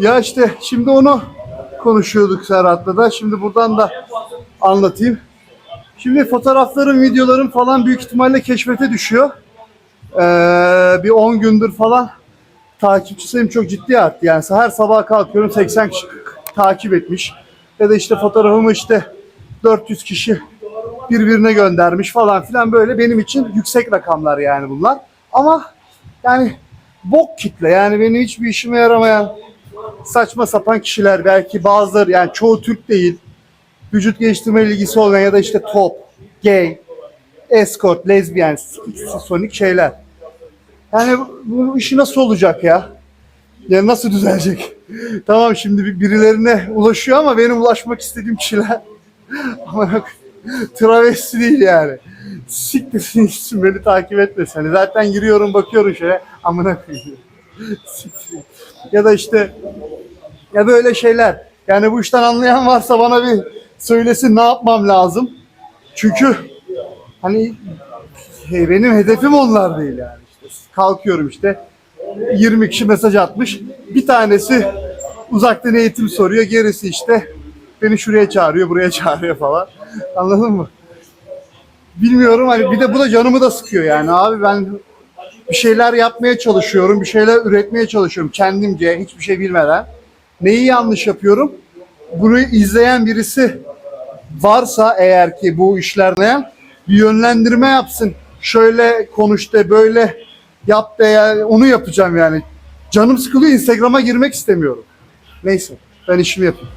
Ya işte şimdi onu konuşuyorduk Serhat'la da. Şimdi buradan da anlatayım. Şimdi fotoğraflarım, videolarım falan büyük ihtimalle keşfete düşüyor. Ee, bir 10 gündür falan takipçi sayım çok ciddi arttı. Yani her sabah kalkıyorum 80 kişi takip etmiş. Ya da işte fotoğrafımı işte 400 kişi birbirine göndermiş falan filan böyle benim için yüksek rakamlar yani bunlar. Ama yani bok kitle yani benim hiçbir işime yaramayan saçma sapan kişiler belki bazıları yani çoğu Türk değil vücut geliştirme ilgisi olmayan ya da işte top, gay, escort, lezbiyen, sonik şeyler. Yani bu, işi nasıl olacak ya? Ya nasıl düzelecek? tamam şimdi bir- birilerine ulaşıyor ama benim ulaşmak istediğim kişiler ama travesti değil yani. Siktirsin beni takip etmesin. Zaten giriyorum bakıyorum şöyle amına koyayım. Ya da işte ya böyle şeyler. Yani bu işten anlayan varsa bana bir söylesin ne yapmam lazım. Çünkü hani he- benim hedefim onlar değil yani. İşte kalkıyorum işte 20 kişi mesaj atmış. Bir tanesi uzaktan eğitim soruyor. Gerisi işte beni şuraya çağırıyor, buraya çağırıyor falan. Anladın mı? Bilmiyorum hani bir de bu da canımı da sıkıyor yani abi ben bir şeyler yapmaya çalışıyorum, bir şeyler üretmeye çalışıyorum kendimce hiçbir şey bilmeden. Neyi yanlış yapıyorum? Bunu izleyen birisi varsa eğer ki bu işlerden bir yönlendirme yapsın. Şöyle konuş de böyle yap de yani onu yapacağım yani. Canım sıkılıyor Instagram'a girmek istemiyorum. Neyse ben işimi yapayım.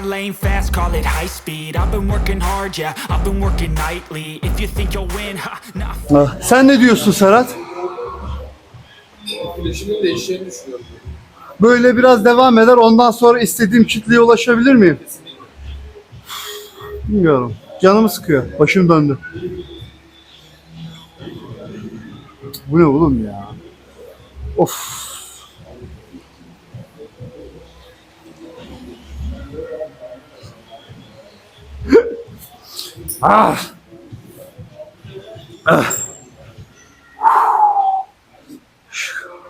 My lane fast, call it high speed I've been working hard, yeah, I've been working nightly If you think you'll win, ha, nah Ah, Sen ne diyorsun Serhat? Etkileşimin değişeceğini düşünüyorum. Böyle biraz devam eder ondan sonra istediğim kitleye ulaşabilir miyim? Bilmiyorum. Canımı sıkıyor. Başım döndü. Bu ne oğlum ya? Of. Ah. Ah.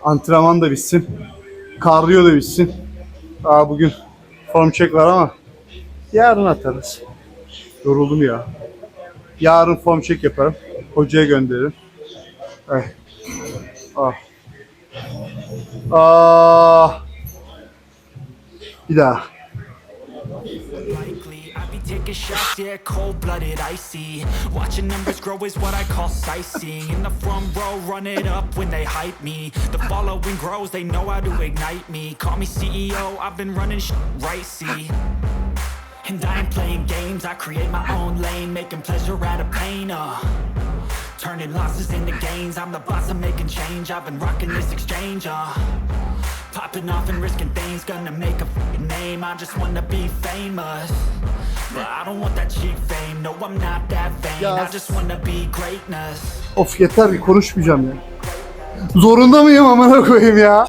Antrenman da bitsin. Kardiyo da bitsin. Daha bugün form check var ama yarın atarız. Yoruldum ya. Yarın form check yaparım. Hocaya gönderirim. Eh. Ah. Ah. Bir daha. Taking shots, yeah, cold-blooded, icy. Watching numbers grow is what I call sightseeing. In the front row, run it up when they hype me. The following grows, they know how to ignite me. Call me CEO, I've been running sh right, see? And I ain't playing games, I create my own lane Making pleasure out of pain, uh. Turning losses into gains, I'm the boss, I'm making change. I've been rocking this exchange, uh. Popping off and risking things, gonna make a name. I just wanna be famous Of yeter bir konuşmayacağım ya. Zorunda mıyım amına koyayım ya?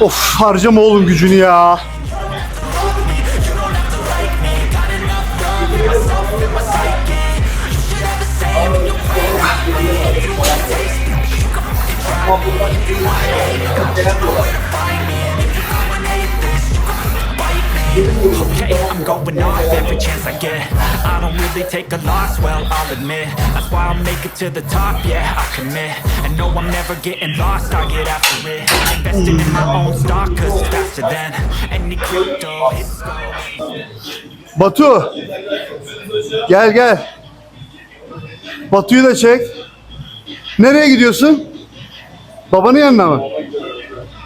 Of harcama oğlum gücünü ya. Okay, I'm going off every chance I get I don't really take a loss, well, I'll admit That's why I'll make it to the top, yeah, I commit And no, I'm never getting lost, I get after it Investing in my own stock, cause it's faster than any crypto Batu. Gel gel. Batu'yu da çek. Nereye gidiyorsun? Babanın yanına mı?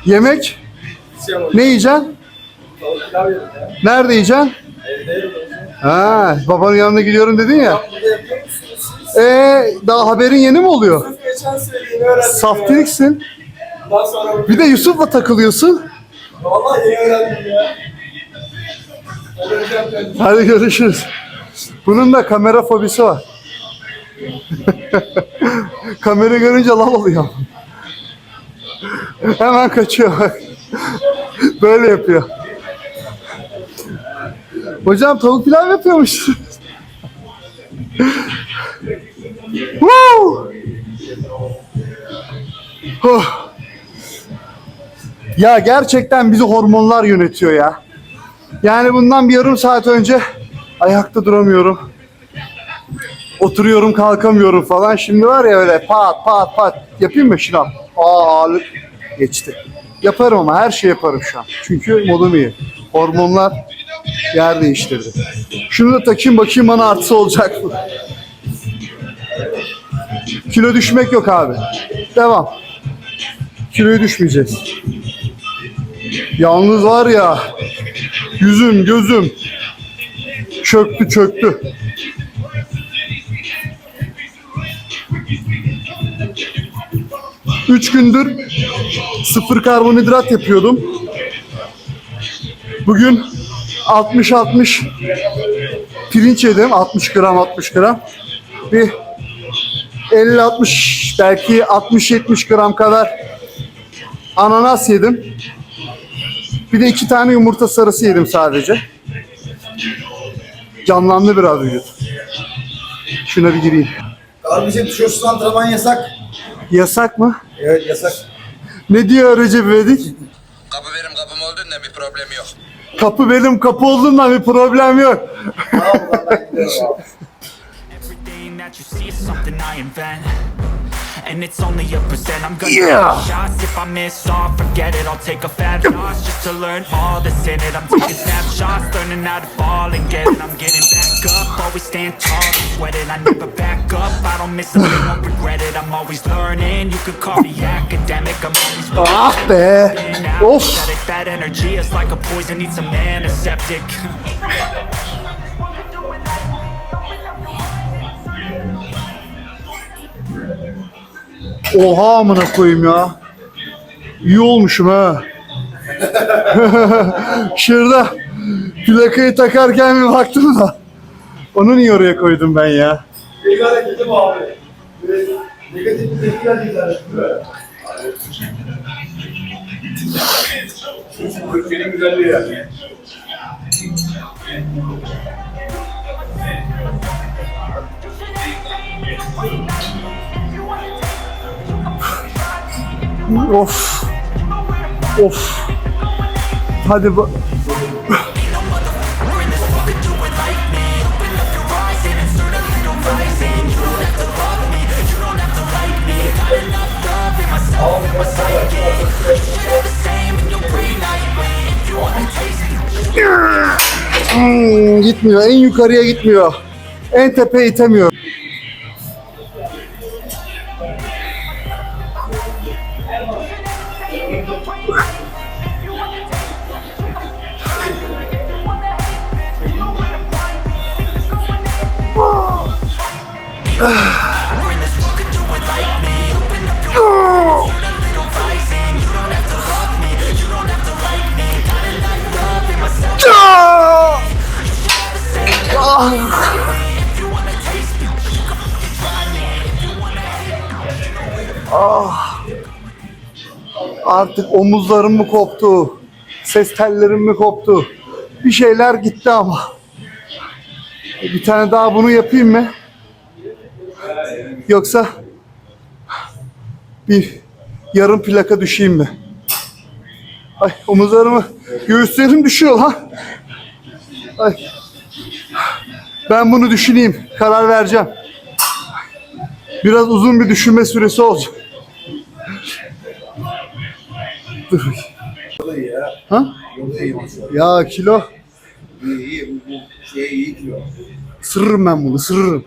Yemek? Ne yiyeceksin? Nerede yiyeceksin? Ha, babanın yanına gidiyorum dedin ya. Ee, daha haberin yeni mi oluyor? Saftiriksin. Bir de Yusuf'la takılıyorsun. Vallahi yeni öğrendim ya. Hadi görüşürüz. Bunun da kamera fobisi var. Kamera görünce lal oluyor. Hemen kaçıyor. Böyle yapıyor. Hocam tavuk pilav yapıyormuş. Woo! Huh. Ya gerçekten bizi hormonlar yönetiyor ya. Yani bundan bir yarım saat önce ayakta duramıyorum. Oturuyorum kalkamıyorum falan. Şimdi var ya öyle pat pat pat. Yapayım mı şınav? Aa geçti. Yaparım ama her şey yaparım şu an. Çünkü modum iyi. Hormonlar yer değiştirdi. Şunu da takayım bakayım bana artısı olacak mı? Kilo düşmek yok abi. Devam. Kiloyu düşmeyeceğiz. Yalnız var ya yüzüm gözüm çöktü çöktü. Üç gündür sıfır karbonhidrat yapıyordum. Bugün 60-60 pirinç yedim. 60 gram 60 gram. Bir 50-60 belki 60-70 gram kadar ananas yedim. Bir de iki tane yumurta sarısı yedim sadece. Canlandı biraz vücut. Şuna bir gireyim. Kardeşim tişörtsüz antrenman yasak. Yasak mı? Evet yasak. Ne diyor Recep İvedik? Kapı benim kapım olduğunda bir problem yok. Kapı benim kapı olduğundan bir problem yok. Everything And it's only a percent. I'm gonna Yeah. shots if I miss all, forget it. I'll take a fat loss just to learn all that's in it. I'm taking snapshots, learning how to fall and get it. I'm getting back up, always stand tall and sweat it. I never back up, I don't miss a thing, don't regret it. I'm always learning, you could call me academic. I'm always Ah be. Of. Apathetic, That energy is like a poison, needs some antiseptic. Oha amına koyayım ya. İyi olmuşum ha. Şurada plakayı takarken bir baktım da. Onu niye oraya koydum ben ya? Negatif tepkiler güzel. Türkiye'nin güzelliği ya. Of. Of. Hadi ba- Hmm, gitmiyor. En yukarıya gitmiyor. En tepeye itemiyor. Ah! Ah. Artık omuzlarım mı koptu? Ses tellerim mi koptu? Bir şeyler gitti ama. Bir tane daha bunu yapayım mı? Yoksa bir yarım plaka düşeyim mi? Ay omuzlarımı, göğüslerim düşüyor lan. Ay. Ben bunu düşüneyim, karar vereceğim. Biraz uzun bir düşünme süresi olacak. Dur. Ha? Ya kilo İyi iyi bu, şey iyi kilo. Sırrım ben bunu, sırrım.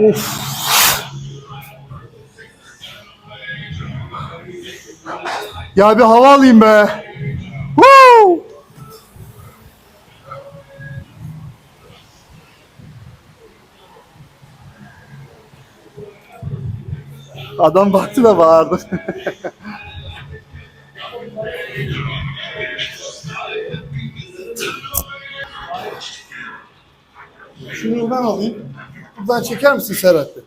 Of. Ya bir hava alayım be. Woo! Adam baktı da bağırdı. Şunu ben alayım. Buradan çeker misin Serhat Bey?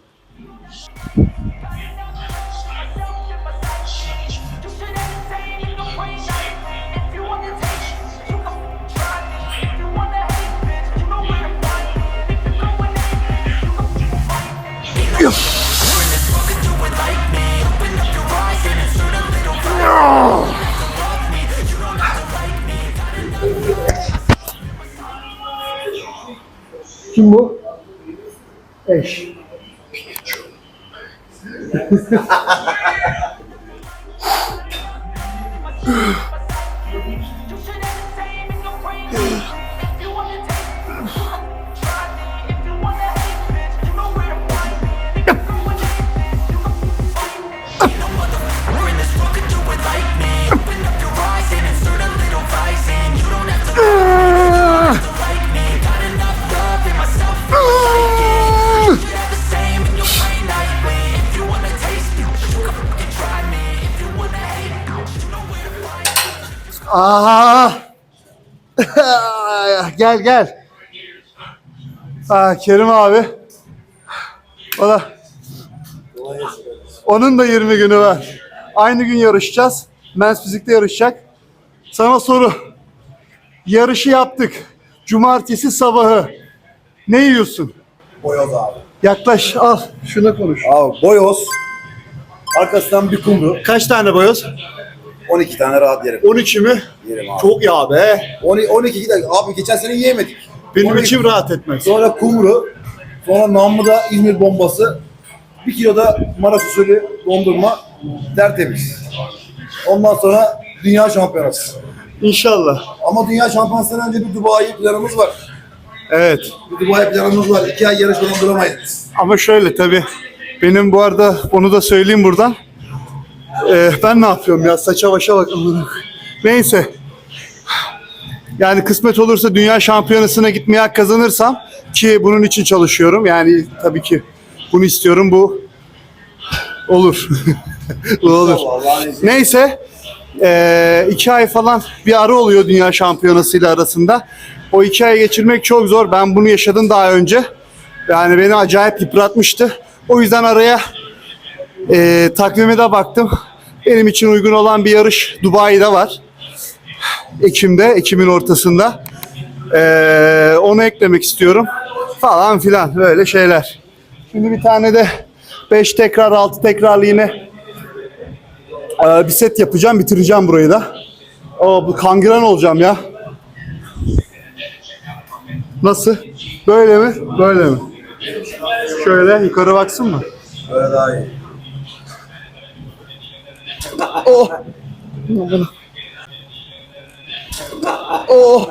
Kim bu? Eş. Aa! Gel gel. Aa, Kerim abi. O da. Onun da 20 günü var. Aynı gün yarışacağız. Mens fizikte yarışacak. Sana soru. Yarışı yaptık. Cumartesi sabahı. Ne yiyorsun? Boyoz abi. Yaklaş al. Şuna konuş. Abi boyoz. Arkasından bir kumru. Kaç tane boyoz? 12 tane rahat yerim. 12 mi? Yerim abi. Çok yağ be. 12, 12 de abi geçen sene yiyemedik. Benim 12 içim rahat etmez. Sonra kumru. Sonra namlıda İzmir bombası. Bir kilo da Maraş usulü dondurma. Tertemiz. Ondan sonra dünya şampiyonası. İnşallah. Ama dünya şampiyonasından önce bir Dubai planımız var. Evet. Bir Dubai planımız var. İki ay yarış falan duramayız biz. Ama şöyle tabii. Benim bu arada onu da söyleyeyim buradan. Ee, ben ne yapıyorum ya saça başa bak. amına koyayım. Neyse. Yani kısmet olursa dünya şampiyonasına gitmeye hak kazanırsam ki bunun için çalışıyorum. Yani tabii ki bunu istiyorum. Bu olur. bu olur. Neyse. Ee, iki ay falan bir ara oluyor dünya şampiyonasıyla arasında. O iki ay geçirmek çok zor. Ben bunu yaşadım daha önce. Yani beni acayip yıpratmıştı. O yüzden araya e, takvime de baktım. Benim için uygun olan bir yarış Dubai'de var. Ekim'de, Ekim'in ortasında. Ee, onu eklemek istiyorum. Falan filan böyle şeyler. Şimdi bir tane de 5 tekrar 6 tekrarlı yine ee, bir set yapacağım, bitireceğim burayı da. O bu kangren olacağım ya. Nasıl? Böyle mi? Böyle mi? Şöyle yukarı baksın mı? Böyle daha iyi. Oh. Bunu. Oh.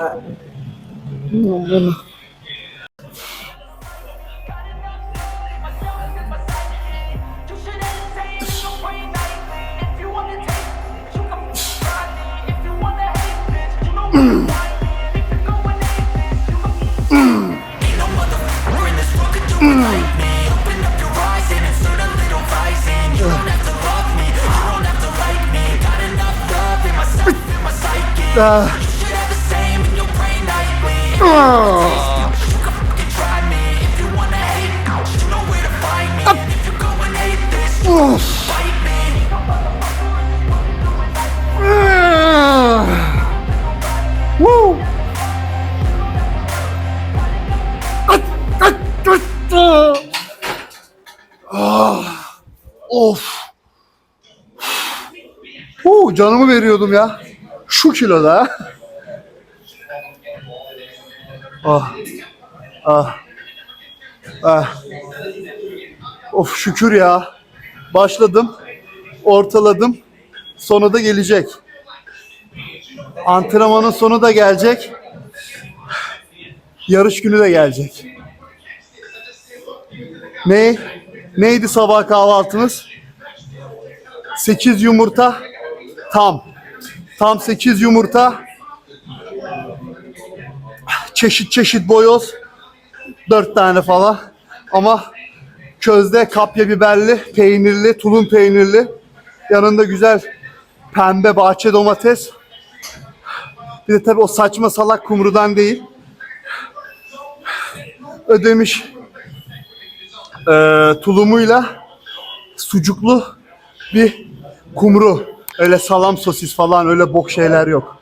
Bunu. Ah. Ah. Ah. Woo. At, at, at, ah. Ah. Of. Huu, canımı veriyordum ya. Şu kiloda. Ah. Ah. Ah. Of şükür ya. Başladım. Ortaladım. Sonu da gelecek. Antrenmanın sonu da gelecek. Yarış günü de gelecek. Ne? Neydi sabah kahvaltınız? 8 yumurta tam. Tam 8 yumurta. Çeşit çeşit boyoz. 4 tane falan. Ama közde kapya biberli, peynirli, tulum peynirli. Yanında güzel pembe bahçe domates. Bir de tabii o saçma salak kumrudan değil. Ödemiş eee, tulumuyla sucuklu bir kumru. Öyle salam sosis falan öyle bok şeyler yok.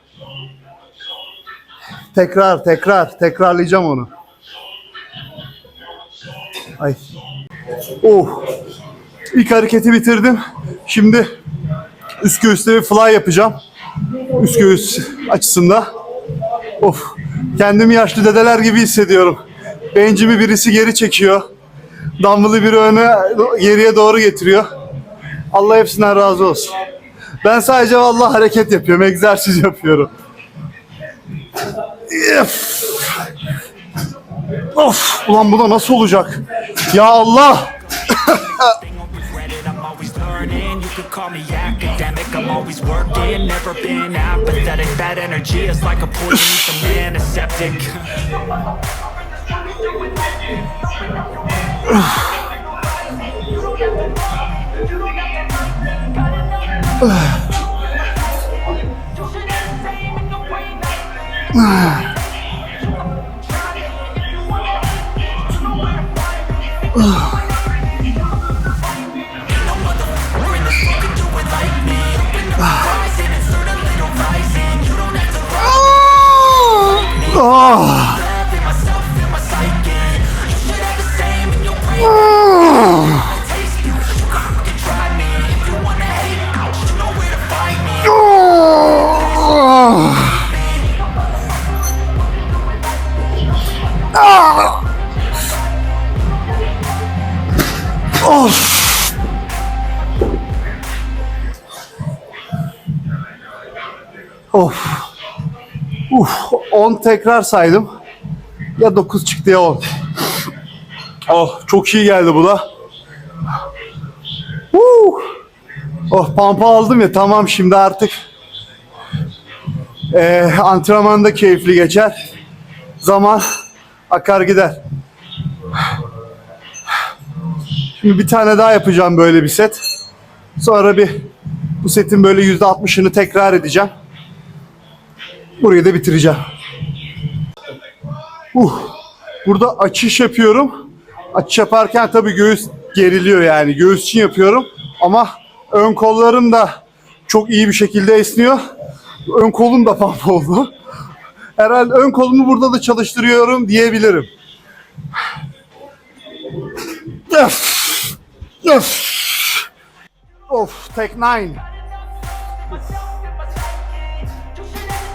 Tekrar tekrar tekrarlayacağım onu. Ay. Oh. İlk hareketi bitirdim. Şimdi üst göğüste bir fly yapacağım. Üst göğüs açısında. Of. Kendimi yaşlı dedeler gibi hissediyorum. Bencimi birisi geri çekiyor. Dumbbell'ı biri öne geriye doğru getiriyor. Allah hepsinden razı olsun. Ben sadece vallahi hareket yapıyorum, egzersiz yapıyorum. Üf. Of, ulan bu da nasıl olacak? Ya Allah! Learning You could call me academic, I'm always working Never been apathetic, bad energy is like a poison Some antiseptic Ah! Of. Uf, 10 tekrar saydım. Ya 9 çıktı ya 10. Oh, çok iyi geldi bu da. Uh. Oh, pampa aldım ya tamam şimdi artık ee, antrenman da keyifli geçer. Zaman akar gider. Şimdi bir tane daha yapacağım böyle bir set. Sonra bir bu setin böyle yüzde 60'ını tekrar edeceğim. Burayı da bitireceğim. Uh, burada açış yapıyorum. Açış yaparken tabii göğüs geriliyor yani. Göğüs için yapıyorum. Ama ön kollarım da çok iyi bir şekilde esniyor. Ön kolum da pump oldu. Herhalde ön kolumu burada da çalıştırıyorum diyebilirim. Of. Of. Take nine.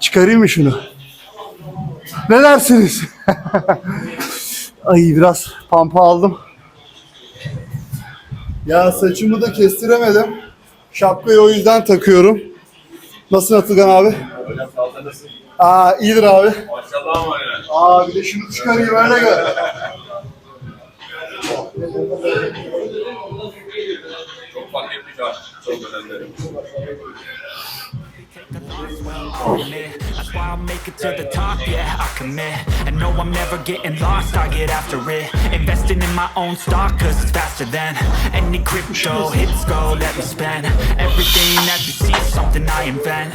Çıkarayım mı şunu? Ne dersiniz? Ay biraz pampa aldım. Ya saçımı da kestiremedim. Şapkayı o yüzden takıyorum. Nasıl Atılgan abi? Aa iyidir abi. Maşallah var ya. Aa bir de şunu çıkarayım öyle gör. Çok fark etmiş ha. Çok önemli. That's why I'll make it to the top, yeah, I commit And no, I'm never getting lost, I get after it Investing in my own stock, cause it's faster than Any crypto, hits go, let me spend Everything that you see is something I invent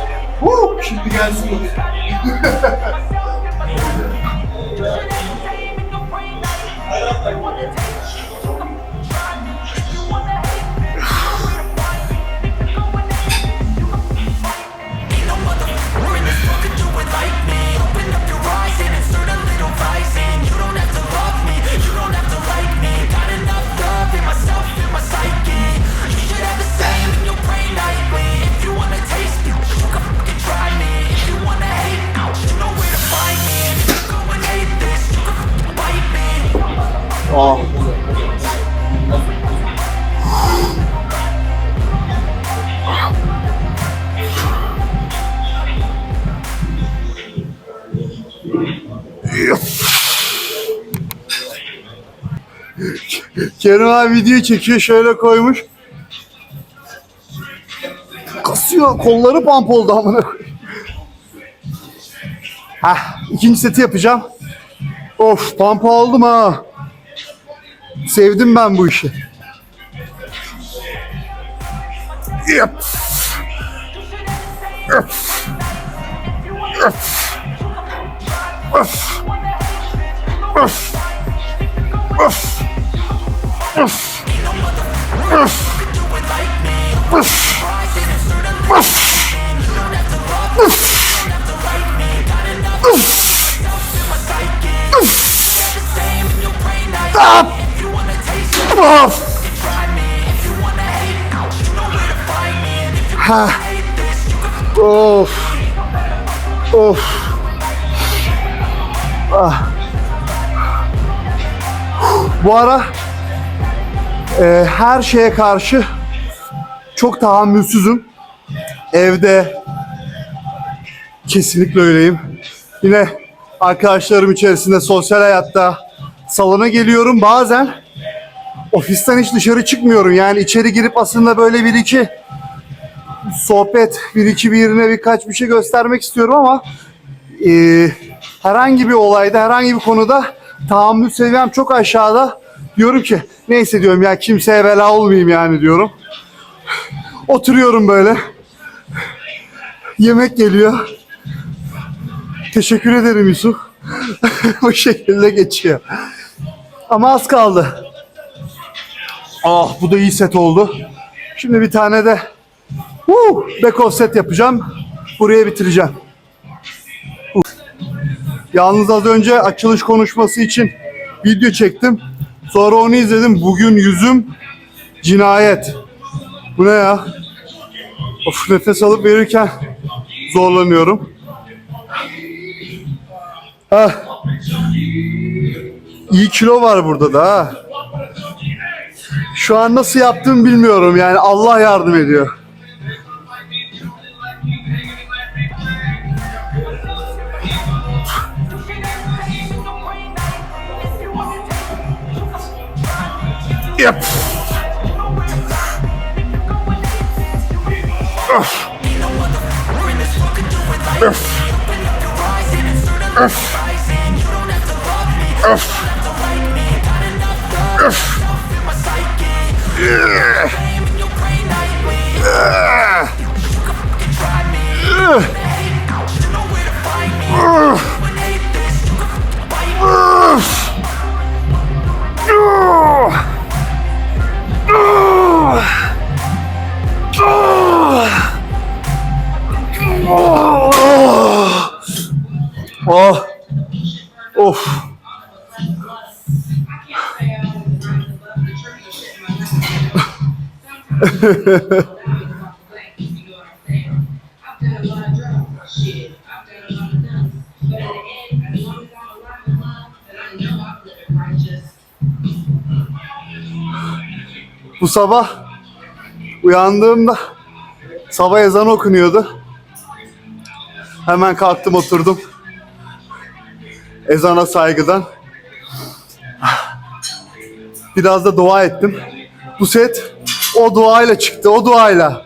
Woo! Şimdi gelsin. Kerim abi video çekiyor şöyle koymuş. Kasıyor kolları pamp oldu amına. Hah ikinci seti yapacağım. Of pampa oldum ha. Sevdim ben bu işi. Yep. Yep. Yep. Of. Of. Of. Of. Of. Of. Ha. Of. Of. Ah. Bu ara e, her şeye karşı çok tahammülsüzüm. Evde kesinlikle öyleyim. Yine arkadaşlarım içerisinde sosyal hayatta salona geliyorum. Bazen ofisten hiç dışarı çıkmıyorum. Yani içeri girip aslında böyle bir iki sohbet, bir iki birine birkaç bir şey göstermek istiyorum ama e, herhangi bir olayda, herhangi bir konuda tahammül seviyem çok aşağıda. Diyorum ki neyse diyorum ya kimseye bela olmayayım yani diyorum. Oturuyorum böyle. Yemek geliyor. Teşekkür ederim Yusuf. Bu şekilde geçiyor. Ama az kaldı. Ah bu da iyi set oldu. Şimdi bir tane de uh, back off set yapacağım. Buraya bitireceğim. Uh. Yalnız az önce açılış konuşması için video çektim. Sonra onu izledim. Bugün yüzüm cinayet. Bu ne ya? Of nefes alıp verirken zorlanıyorum. Ah. İyi kilo var burada da ha. Şu an nasıl yaptığımı bilmiyorum yani Allah yardım ediyor. Yep. Ugh. Ugh. Ugh. Ugh. Yeah. Yeah. Ugh. Ugh. Of. Bu sabah uyandığımda sabah ezanı okunuyordu. Hemen kalktım oturdum. Ezana saygıdan. Biraz da dua ettim. Bu set o duayla çıktı, o duayla.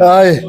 Ay.